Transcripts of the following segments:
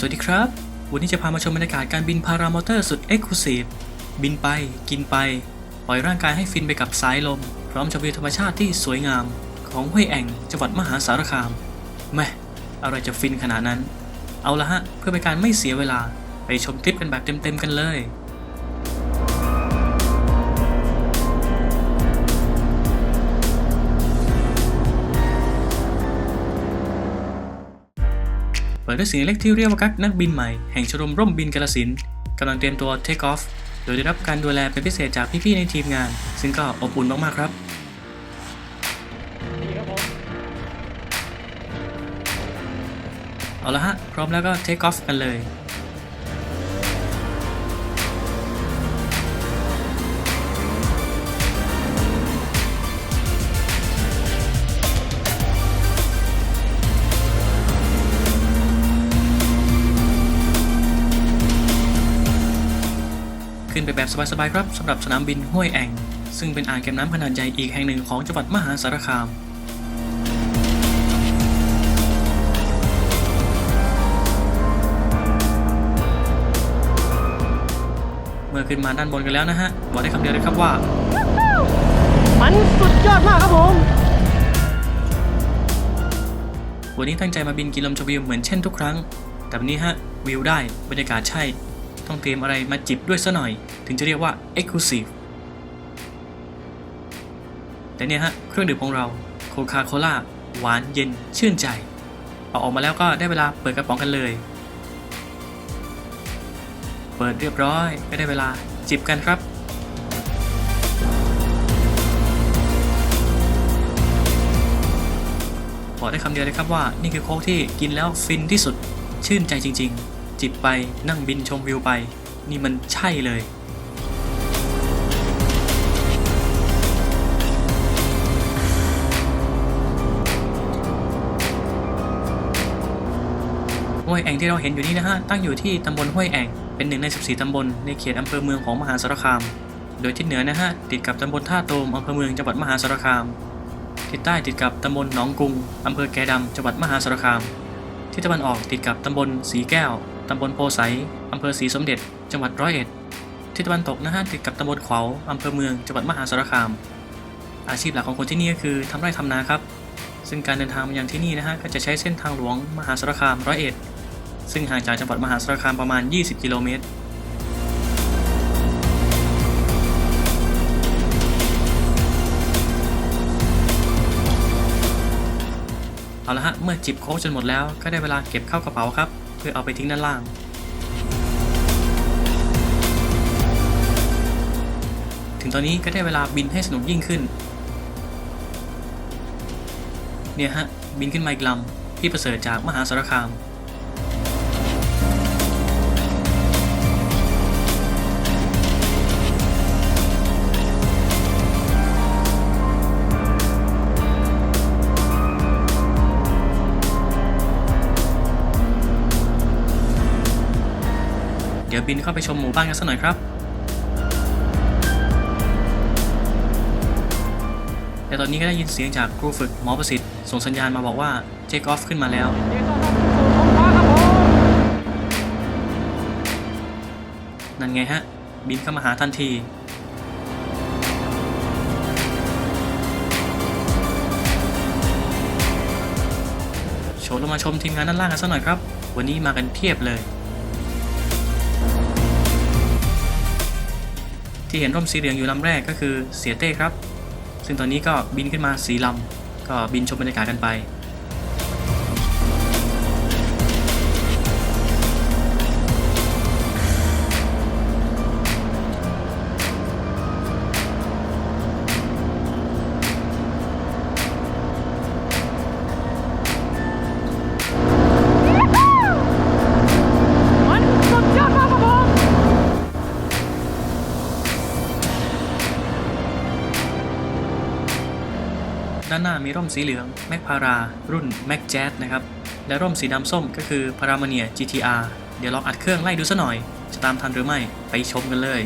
สวัสดีครับ วันนี้จะพามาชมบรรยากาศการบินพารามอเตอร์สุดเอ็กซ์คลูซีฟบินไป กินไป ปล่อยร่างกายให้ฟินไปกับสายลม พร้อมชมวิวธรรมชาติที่สวยงาม ของห้วยแอ่งจังหวัดมหาสารคามแม่อะไรจะฟินขนาดนั้น เอาละฮะ เพื่อเป็นการไม่เสียเวลาไปชมคลิปกันแบบเต็มๆกันเลย ปิดด้วยเสียงเล็กที่เรียกว่ากักนักบินใหม่ แห่งชมรมร่มบินกาลสินกำลังเตรียมตัวเทคออฟโดยได้รับการดูแลเป็นพิเศษจากพี่ๆในทีมงาน ซึ่งก็อบอุ่นมากๆครับเอาละฮะ พร้อมแล้วก็เทคออฟกันเลย ขึ้นไปแบบสบายๆครับสำหรับสนามบินห้วยแอ่งซึ่งเป็นอ่างเก็บน้ำขนาดใหญ่อีกแห่งหนึ่งของจังหวัดมหาสารคามเมื่อขึ้นมาด้านบนกันแล้วนะฮะ บอกได้คำเดียวเลยครับว่า มันสุดยอดมากครับผม วันนี้ตั้งใจมาบินกินลมชมวิวเหมือนเช่นทุกครั้ง แต่วันนี้ฮะ วิวได้ บรรยากาศใช่ ต้องเตรียมอะไรมาจิบด้วยซะหน่อย ถึงจะเรียกว่า Exclusive แต่เนี่ยฮะ เครื่องดื่มของเราโคคาโคล่าหวานเย็นชื่นใจ เอาออกมาแล้วก็ได้เวลาเปิดกระป๋องกันเลย เปิดเรียบร้อยก็ได้เวลาจิบกันครับบอกได้คำเดียวเลยครับว่านี่คือโค้กที่กินแล้วฟินที่สุดชื่นใจจริง ๆ จิบไปนั่งบินชมวิวไป นี่มันใช่เลย ห้วยแองที่เราเห็นอยู่นี้นะฮะ ตั้งอยู่ที่ตำบลห้วยแองเป็นหนึ่งใน 14 ตำบลในเขตอำเภอเมืองของมหาสารคาม โดยทิศเหนือนะฮะ ติดกับตำบลท่าโตมอำเภอเมืองจังหวัดมหาสารคาม ทิศใต้ติดกับตำบลหนองกุงอำเภอแกดำจังหวัดมหาสารคาม ทิศตะวันออกติดกับตำบลสีแก้ว ตำบลโพไสอำเภอศรีสมเด็จ จังหวัดร้อยเอ็ด ทิศตะวันตกนะฮะติดกับตำบลขวาวอำเภอเมือง จังหวัดมหาสารคาม อาชีพหลักของคนที่นี่ก็คือทำไร่ทำนาครับ ซึ่งการเดินทางมายังที่นี่นะฮะก็จะใช้เส้นทางหลวงมหาสารคามร้อยเอ็ด ซึ่งห่างจากจังหวัดมหาสารคามประมาณ 20 กิโลเมตรเอาละฮะ เมื่อจิบโค้กจนหมดแล้วก็ได้เวลาเก็บเข้ากระเป๋าครับ เพื่อเอาไปทิ้งด้านล่าง ถึงตอนนี้ก็ได้เวลาบินให้สนุกยิ่งขึ้น เนี่ยฮะ บินขึ้นมาอีกลำที่ประเสริฐจากมหาสารคาม เดี๋ยวบินเข้าไปชมหมู่บ้านกันสักหน่อยครับ แต่ตอนนี้ก็ได้ยินเสียงจากครูฝึกหมอประสิทธิ์ส่งสัญญาณมาบอกว่าเจคอฟขึ้นมาแล้ว นั่นไงฮะ บินเข้ามาหาทันทีโชว์ลงมาชมทีมงานด้านล่างกันสักหน่อยครับ วันนี้มากันเพียบเลย ที่เห็นร่มสีเหลืองอยู่ลำแรกก็คือเสียเต้ครับ ซึ่งตอนนี้ก็บินขึ้นมาสีลำก็บินชมบรรยากาศกันไปานหน้ามีร่มสีเหลืองแมกพารา รุ่น m a c j a z z นะครับ และร่มสีดำส้มก็คือพารามเนีย GTR เดี๋ยวลองอัดเครื่องไล่ดูซะหน่อย จะตามทันหรือไม่ ไปชมกันเลย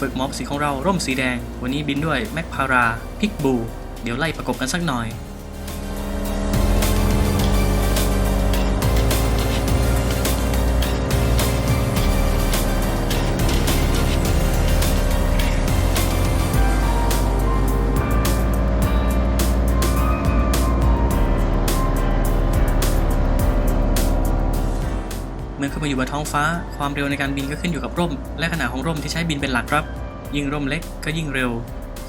ฝึกม็อบสีของเราร่มสีแดง วันนี้บินด้วยแม็กพารา พิกบู เดี๋ยวไล่ประกบกันสักหน่อย อยู่บนท้องฟ้า ความเร็วในการบินก็ขึ้นอยู่กับร่ม และขนาดของร่มที่ใช้บินเป็นหลักครับ ยิ่งร่มเล็กก็ยิ่งเร็ว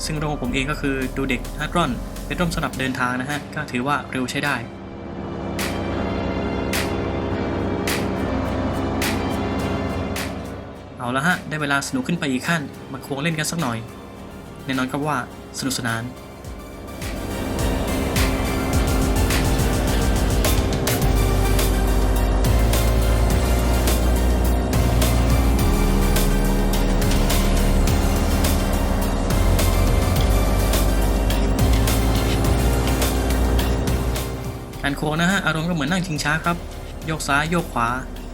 ซึ่งร่มของผมเองก็คือดูเด็กฮาร์ดรอน เป็นร่มสำหรับเดินทางนะฮะ ก็ถือว่าเร็วใช้ได้เอาละฮะ ได้เวลาสนุกขึ้นไปอีกขั้น มาควงเล่นกันสักหน่อย แน่นอนครับว่าสนุกสนาน การโคนะฮะ อารมณ์ก็เหมือนนั่งชิงช้าครับ โยกซ้ายโยกขวา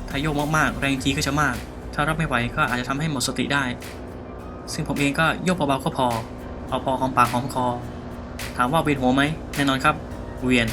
ถ้าโยกมากๆ แรงจีก็จะมาก ถ้ารับไม่ไหวก็อาจจะทำให้หมดสติได้ ซึ่งผมเองก็โยกเบาๆก็พอ เอาพอหอมปากหอมคอ ถามว่าเวียนหัวไหมแน่นอนครับ เวียน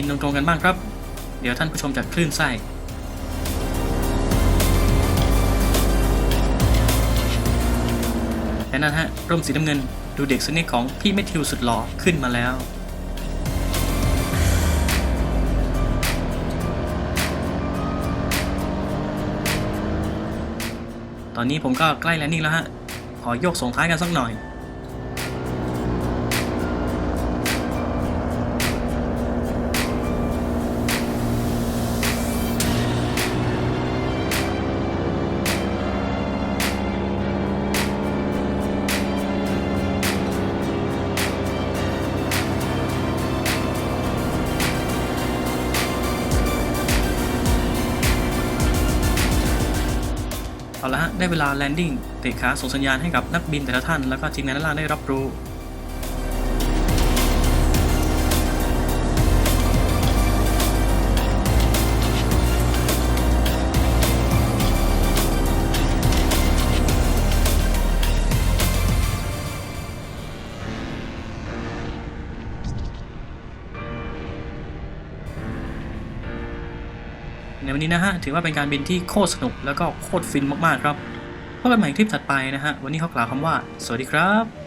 บินตรงๆกันบ้างครับ เดี๋ยวท่านผู้ชมจะคลื่นไส้และนั่นฮะร่มสีน้ำเงินดูเด็กสนิทของพี่เมทิวสุดหล่อขึ้นมาแล้วตอนนี้ผมก็ใกล้แลนดิ้งแล้วฮะ ขอโยกส่งท้ายกันสักหน่อย เอาละฮะได้เวลาแลนดิ้งเตะขาส่งสัญญาณให้กับนักบินแต่ละท่าน แล้วก็ทีมงานด้านล่างได้รับรู้ ในวันนี้นะฮะ ถือว่าเป็นการบินที่โคตรสนุกแล้วก็โคตรฟินมากๆครับพบกันใหม่คลิปถัดไปนะฮะ วันนี้เขากล่าวคำว่า สวัสดีครับ